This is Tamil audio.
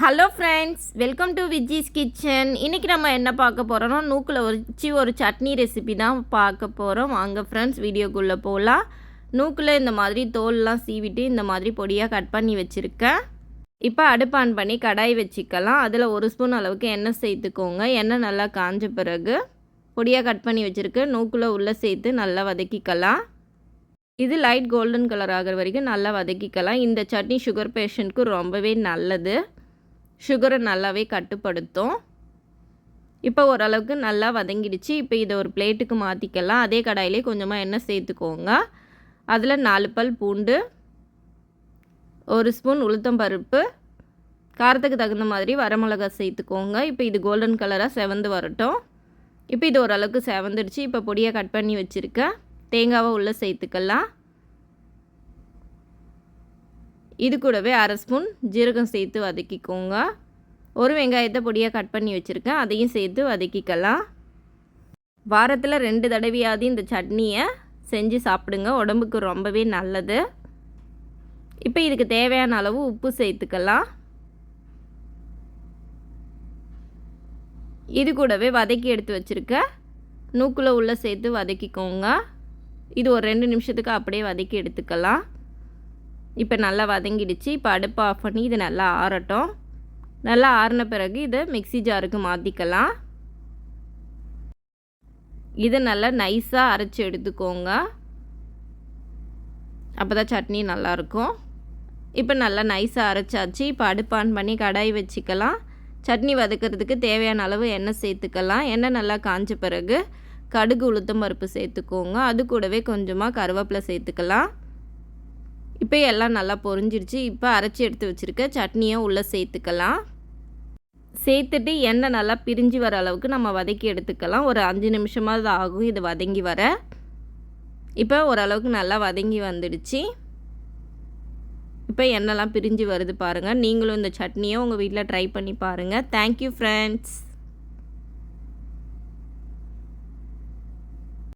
Hello friends welcome to Viji's kitchen இன்றைக்கி நம்ம என்ன பார்க்க போகிறோம்னா நூக்கில் வச்சு ஒரு சட்னி ரெசிபி தான் பார்க்க போகிறோம் வாங்க ஃப்ரெண்ட்ஸ் வீடியோக்குள்ளே போகலாம் நூக்கில் இந்த மாதிரி தோல்லாம் சீவிட்டு இந்த மாதிரி பொடியாக கட் பண்ணி வச்சுருக்கேன். இப்போ அடுப்பு ஆன் பண்ணி கடாய் வச்சுக்கலாம். அதில் ஒரு ஸ்பூன் அளவுக்கு எண்ணெய் சேர்த்துக்கோங்க. எண்ணெய் நல்லா காஞ்ச பிறகு பொடியாக கட் பண்ணி வச்சுருக்கு நூக்கில் உள்ளே சேர்த்து நல்லா வதக்கிக்கலாம். இது லைட் கோல்டன் கலர் ஆகிற வரைக்கும் நல்லா வதக்கிக்கலாம். இந்த சட்னி சுகர் பேஷண்ட்க்கு ரொம்பவே நல்லது. சுகரை நல்லாவே கட்டுப்படுத்தும். இப்போ ஓரளவுக்கு நல்லா வதங்கிடுச்சு. இப்போ இதை ஒரு பிளேட்டுக்கு மாற்றிக்கலாம் அதே கடாயிலே கொஞ்சமாக எண்ணெய் சேர்த்துக்கோங்க. அதில் நாலு பல் பூண்டு ஒரு ஸ்பூன் உளுத்தம் பருப்பு காரத்துக்கு தகுந்த மாதிரி வரமிளகா சேர்த்துக்கோங்க. இப்போ இது கோல்டன் கலராக செவந்து வரட்டும். இப்போ இது ஓரளவுக்கு செவந்துடுச்சு. இப்போ பொடியாக கட் பண்ணி வச்சுருக்கேன் தேங்காவை உள்ளே சேர்த்துக்கலாம். இது கூடவே அரை ஸ்பூன் ஜீரகம் சேர்த்து வதக்கிக்கோங்க. ஒரு வெங்காயத்தை பொடியாக கட் பண்ணி வச்சுருக்கேன். அதையும் சேர்த்து வதக்கிக்கலாம். வாரத்தில் ரெண்டு தடவையாவது இந்த சட்னியை செஞ்சு சாப்பிடுங்க. உடம்புக்கு ரொம்பவே நல்லது. இப்போ இதுக்கு தேவையான அளவு உப்பு சேர்த்துக்கலாம். இது கூடவே வதக்கி எடுத்து வச்சுருக்க நூக்குள்ளே உள்ளே சேர்த்து வதக்கிக்கோங்க. இது ஒரு ரெண்டு நிமிஷத்துக்கு அப்படியே வதக்கி எடுத்துக்கலாம். இப்போ நல்லா வதங்கிடுச்சு. இப்போ அடுப்பு ஆஃப் பண்ணி இது நல்லா ஆறட்டும். நல்லா ஆறின பிறகு இதை மிக்சி ஜாருக்கு மாற்றிக்கலாம் இதை நல்லா நைஸாக அரைச்சி எடுத்துக்கோங்க. அப்போ தான் சட்னி நல்லாயிருக்கும் இப்போ நல்லா நைஸாக அரைச்சாச்சு. இப்போ அடுப்பு ஆன் பண்ணி கடாய் வச்சுக்கலாம். சட்னி வதக்கிறதுக்கு தேவையான அளவு எண்ணெய் சேர்த்துக்கலாம். எண்ணெய் நல்லா காஞ்ச பிறகு கடுகு உளுத்தம் பருப்பு சேர்த்துக்கோங்க. அது கூடவே கொஞ்சமாக கருவேப்பிலை சேர்த்துக்கலாம். இப்போ எல்லாம் நல்லா பொரிஞ்சிருச்சு. இப்போ அரைச்சி எடுத்து வச்சுருக்க. சட்னியை உள்ளே சேர்த்துக்கலாம். சேர்த்துட்டு எண்ணெய் நல்லா பிரிஞ்சு வர அளவுக்கு நம்ம வதக்கி எடுத்துக்கலாம். ஒரு அஞ்சு நிமிஷமாவது ஆகும் இது வதங்கி வர. இப்போ ஓரளவுக்கு நல்லா வதங்கி வந்துடுச்சு. இப்போ எண்ணெய்லாம் பிரிஞ்சு வருது பாருங்கள் நீங்களும் இந்த சட்னியை உங்கள் வீட்டில் ட்ரை பண்ணி பாருங்கள் தேங்க்யூ ஃப்ரெண்ட்ஸ்